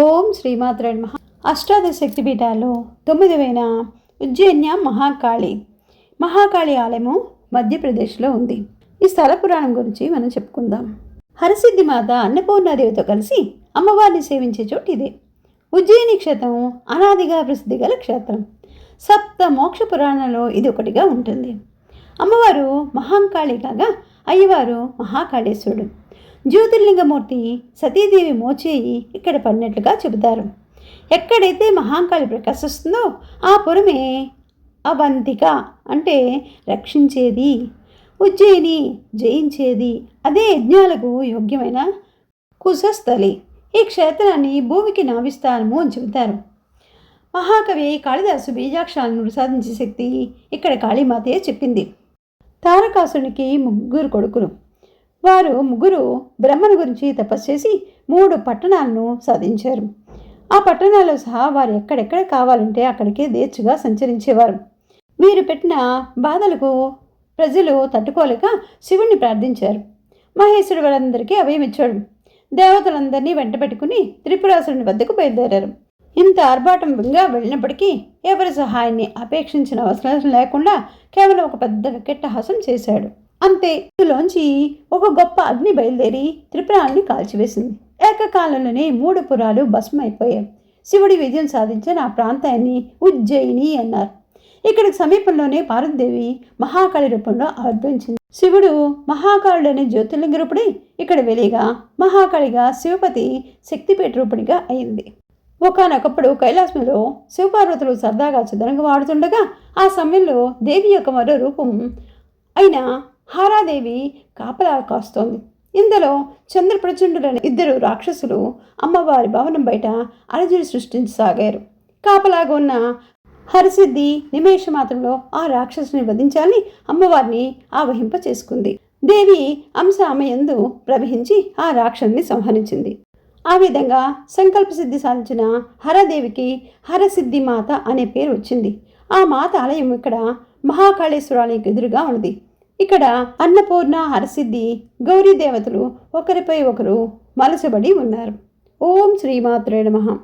ఓం శ్రీమాత్రే మహా అష్టాదశ శక్తి పీఠాల్లో తొమ్మిదవైన ఉజ్జయిన్య మహాకాళి. మహాకాళి ఆలయము మధ్యప్రదేశ్లో ఉంది. ఈ స్థల పురాణం గురించి మనం చెప్పుకుందాం. హరసిద్ధి మాత అన్నపూర్ణాదేవితో కలిసి అమ్మవారిని సేవించే చోటు ఇదే. ఉజ్జయిని క్షేత్రం అనాదిగా ప్రసిద్ధి గల క్షేత్రం. సప్త మోక్ష పురాణంలో ఇది ఒకటిగా ఉంటుంది. అమ్మవారు మహాంకాళి కాగా అయ్యవారు మహాకాళేశ్వరుడు. జ్యోతిర్లింగమూర్తి సతీదేవి మోచేయి ఇక్కడ పడినట్లుగా చెబుతారు. ఎక్కడైతే మహాంకాళి ప్రకాశిస్తుందో ఆ పురమే అవంతిక అంటే రక్షించేది ఉజ్జయిని జయించేది. అదే యజ్ఞాలకు యోగ్యమైన కుశస్థలి. ఈ క్షేత్రాన్ని భూమికి నావిస్తానము అని చెబుతారు. మహాకవి కాళిదాసు బీజాక్షరాలను సాధించే శక్తి ఇక్కడ కాళీమాతయే చెప్పింది. తారకాసునికి ముగ్గురు కొడుకులు. వారు ముగ్గురు బ్రహ్మను గురించి తపస్సు చేసి మూడు పట్టణాలను సాధించారు. ఆ పట్టణాల్లో సహా వారు ఎక్కడెక్కడ కావాలంటే అక్కడికే దేచ్చుగా సంచరించేవారు. వీరు పెట్టిన బాధలకు ప్రజలు తట్టుకోలేక శివుణ్ణి ప్రార్థించారు. మహేశ్వరుడు వారందరికీ అభయమిచ్చాడు దేవతలందరినీ వెంట పెట్టుకుని త్రిపురాసురుని వద్దకు బయలుదేరారు. ఇంత ఆర్భాటంగా వెళ్ళినప్పటికీ ఎవరి సహాయాన్ని అపేక్షించిన అవసరం లేకుండా కేవలం ఒక పెద్ద వికెట్టహాసం చేశాడు. అంతే ఇందులోంచి ఒక గొప్ప అగ్ని బయలుదేరి త్రిపురాన్ని కాల్చివేసింది. ఏకకాలంలోనే మూడు పురాలు భస్మైపోయాయి శివుడి విజయం సాధించిన ఆ ప్రాంతాన్ని ఉజ్జయిని అన్నారు. ఇక్కడికి సమీపంలోనే పార్వతీదేవి మహాకాళి రూపంలో ఆవిర్భవించింది. శివుడు మహాకాళుడనే జ్యోతిర్లింగ రూపుడి ఇక్కడ వెలిగా మహాకాళిగా శివపతి శక్తిపీఠ రూపుడిగా అయింది. ఒకనొకప్పుడు కైలాసంలో శివపార్వతులు సరదాగా చదరంగా వాడుతుండగా ఆ సమయంలో దేవి యొక్క మరో రూపం అయిన హారాదేవి కాపలా కాస్తోంది. ఇందులో చంద్రప్రచండులైన ఇద్దరు రాక్షసులు అమ్మవారి భవనం బయట అలజడి సృష్టించసాగారు. కాపలాగా ఉన్న హరసిద్ధి నిమేష మాత్రంలో ఆ రాక్షసుని వధించాలని అమ్మవారిని ఆవహింప చేసుకుంది దేవి అంశ ఆమె యందు ప్రవహించి ఆ రాక్షసుని సంహరించింది. ఆ విధంగా సంకల్ప సిద్ధి సాధించిన హరదేవికి హరసిద్ధి మాత అనే పేరు వచ్చింది. ఆ మాత ఆలయం ఇక్కడ మహాకాళేశ్వరానికి ఎదురుగా ఉన్నది. ఇక్కడ అన్నపూర్ణ హరసిద్ధి గౌరీ దేవతలు ఒకరిపై ఒకరు మలసబడి ఉన్నారు. ఓం శ్రీమాత్రే నమ.